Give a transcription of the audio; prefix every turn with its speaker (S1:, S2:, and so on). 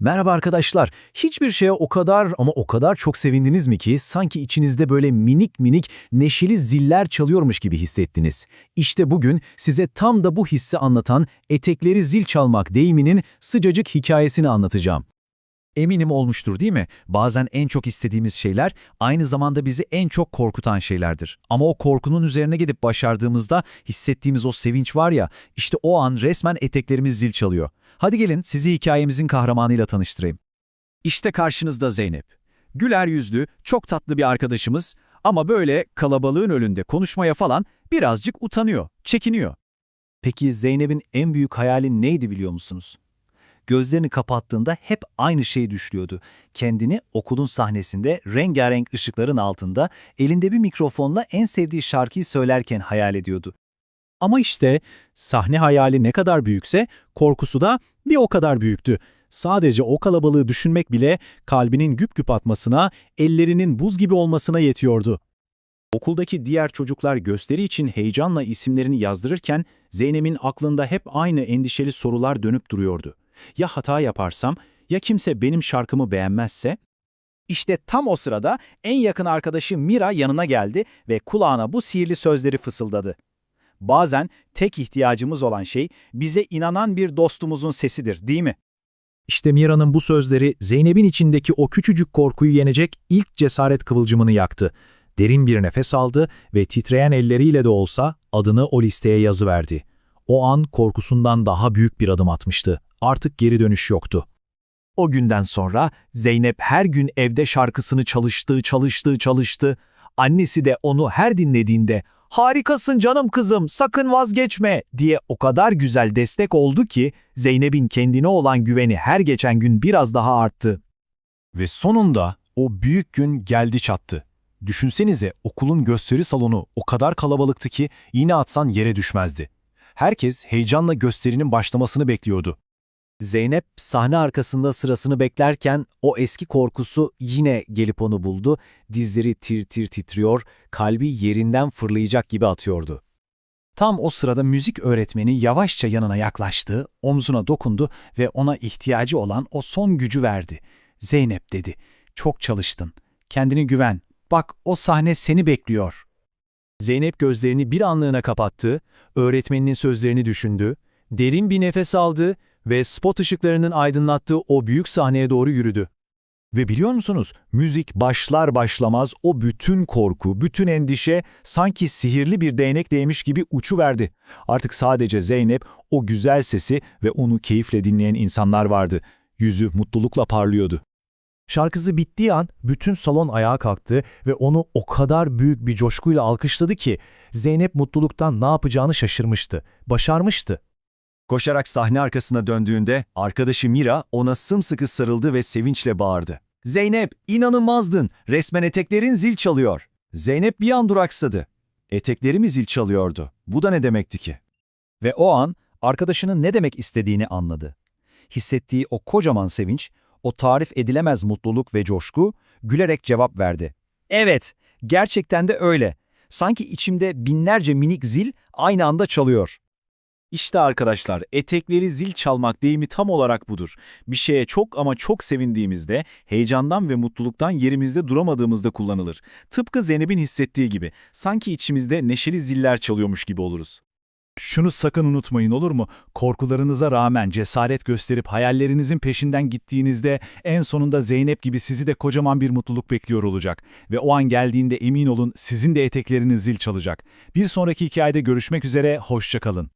S1: Merhaba arkadaşlar. Hiçbir şeye o kadar ama o kadar çok sevindiniz mi ki sanki içinizde böyle minik minik neşeli ziller çalıyormuş gibi hissettiniz. İşte bugün size tam da bu hissi anlatan etekleri zil çalmak deyiminin sıcacık hikayesini anlatacağım. Eminim olmuştur değil mi? Bazen en çok istediğimiz şeyler aynı zamanda bizi en çok korkutan şeylerdir. Ama o korkunun üzerine gidip başardığımızda hissettiğimiz o sevinç var ya, işte o an resmen eteklerimiz zil çalıyor. Hadi gelin sizi hikayemizin kahramanıyla tanıştırayım. İşte karşınızda Zeynep. Güler yüzlü, çok tatlı bir arkadaşımız ama böyle kalabalığın önünde konuşmaya falan birazcık utanıyor, çekiniyor. Peki Zeynep'in en büyük hayali neydi biliyor musunuz? Gözlerini kapattığında hep aynı şeyi düşlüyordu. Kendini okulun sahnesinde rengarenk ışıkların altında elinde bir mikrofonla en sevdiği şarkıyı söylerken hayal ediyordu. Ama işte sahne hayali ne kadar büyükse korkusu da bir o kadar büyüktü. Sadece o kalabalığı düşünmek bile kalbinin güp güp atmasına, ellerinin buz gibi olmasına yetiyordu. Okuldaki diğer çocuklar gösteri için heyecanla isimlerini yazdırırken Zeynep'in aklında hep aynı endişeli sorular dönüp duruyordu. Ya hata yaparsam, ya kimse benim şarkımı beğenmezse? İşte tam o sırada en yakın arkadaşı Mira yanına geldi ve kulağına bu sihirli sözleri fısıldadı. Bazen tek ihtiyacımız olan şey bize inanan bir dostumuzun sesidir, değil mi? İşte Mira'nın bu sözleri Zeynep'in içindeki o küçücük korkuyu yenecek ilk cesaret kıvılcımını yaktı. Derin bir nefes aldı ve titreyen elleriyle de olsa adını o listeye yazıverdi. O an korkusundan daha büyük bir adım atmıştı. Artık geri dönüş yoktu. O günden sonra Zeynep her gün evde şarkısını çalıştı, çalıştı, çalıştı. Annesi de onu her dinlediğinde harikasın canım kızım sakın vazgeçme diye o kadar güzel destek oldu ki Zeynep'in kendine olan güveni her geçen gün biraz daha arttı. Ve sonunda o büyük gün geldi çattı. Düşünsenize okulun gösteri salonu o kadar kalabalıktı ki iğne atsan yere düşmezdi. Herkes heyecanla gösterinin başlamasını bekliyordu. Zeynep sahne arkasında sırasını beklerken o eski korkusu yine gelip onu buldu. Dizleri tir tir titriyor, kalbi yerinden fırlayacak gibi atıyordu. Tam o sırada müzik öğretmeni yavaşça yanına yaklaştı, omzuna dokundu ve ona ihtiyacı olan o son gücü verdi. Zeynep dedi, çok çalıştın, kendini güven, bak o sahne seni bekliyor. Zeynep gözlerini bir anlığına kapattı, öğretmeninin sözlerini düşündü, derin bir nefes aldı ve spot ışıklarının aydınlattığı o büyük sahneye doğru yürüdü. Ve biliyor musunuz, müzik başlar başlamaz o bütün korku, bütün endişe sanki sihirli bir değnek değmiş gibi uçuverdi. Artık sadece Zeynep, o güzel sesi ve onu keyifle dinleyen insanlar vardı. Yüzü mutlulukla parlıyordu. Şarkısı bittiği an bütün salon ayağa kalktı ve onu o kadar büyük bir coşkuyla alkışladı ki Zeynep mutluluktan ne yapacağını şaşırmıştı. Başarmıştı. Koşarak sahne arkasına döndüğünde arkadaşı Mira ona sımsıkı sarıldı ve sevinçle bağırdı. Zeynep, inanılmazdın. Resmen eteklerin zil çalıyor. Zeynep bir an duraksadı. Etekleri mi zil çalıyordu? Bu da ne demekti ki? Ve o an arkadaşının ne demek istediğini anladı. Hissettiği o kocaman sevinç, o tarif edilemez mutluluk ve coşku gülerek cevap verdi. Evet, gerçekten de öyle. Sanki içimde binlerce minik zil aynı anda çalıyor. İşte arkadaşlar, etekleri zil çalmak deyimi tam olarak budur. Bir şeye çok ama çok sevindiğimizde, heyecandan ve mutluluktan yerimizde duramadığımızda kullanılır. Tıpkı Zeynep'in hissettiği gibi, sanki içimizde neşeli ziller çalıyormuş gibi oluruz. Şunu sakın unutmayın olur mu? Korkularınıza rağmen cesaret gösterip hayallerinizin peşinden gittiğinizde en sonunda Zeynep gibi sizi de kocaman bir mutluluk bekliyor olacak. Ve o an geldiğinde emin olun sizin de etekleriniz zil çalacak. Bir sonraki hikayede görüşmek üzere, hoşçakalın.